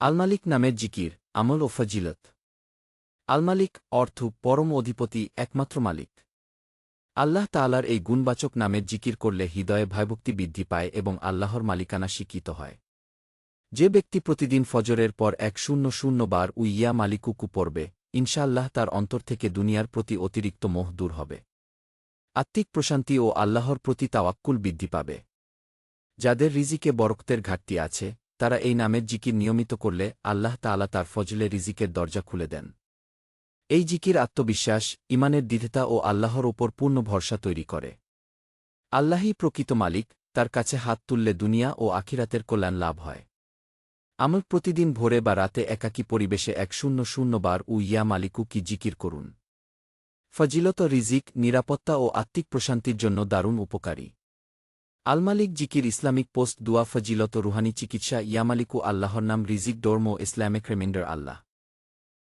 আলমালিক নামের জিকির, আমল ও ফজিলত। আলমালিক অর্থ পরম অধিপতি, একমাত্র মালিক। আল্লাহ তাআলার এই গুণবাচক নামের জিকির করলে হৃদয়ে ভয়ভক্তি বৃদ্ধি পায় এবং আল্লাহর মালিকানা স্বীকৃত হয়। যে ব্যক্তি প্রতিদিন ফজরের পর এক শূন্য শূন্য বার উইয়া মালিকুকু পড়বে, ইনশাআল্লাহ তার অন্তর থেকে দুনিয়ার প্রতি অতিরিক্ত মোহ দূর হবে। আত্মিক প্রশান্তি ও আল্লাহর প্রতি তাওয়াক্কুল বৃদ্ধি পাবে। যাদের রিজিকে বরক্তের ঘাটতি আছে তারা এই নামের জিকির নিয়মিত করলে আল্লাহ তাআলা তার ফজলে রিজিকের দরজা খুলে দেন। এই জিকির আত্মবিশ্বাস ইমানের দ্বিধতা ও আল্লাহর ওপর পূর্ণ ভরসা তৈরি করে। আল্লাহই প্রকৃত মালিক, তার কাছে হাত তুললে দুনিয়া ও আখিরাতের কল্যাণ লাভ হয়। আমল প্রতিদিন ভোরে বা রাতে একাকী পরিবেশে এক শূন্য শূন্য বার উ ইয়া মালিকু কি জিকির করুন। ফজিলত রিজিক, নিরাপত্তা ও আত্মিক প্রশান্তির জন্য দারুণ উপকারী। আলমালিক জিকির ইসলামিক পোস্ট দুয়া ফজিলত রুহানি চিকিৎসা ইয়ামালিকু আল্লাহর নাম রিজিক ডোরমো ইসলামিক রেমিন্ডার আল্লাহ।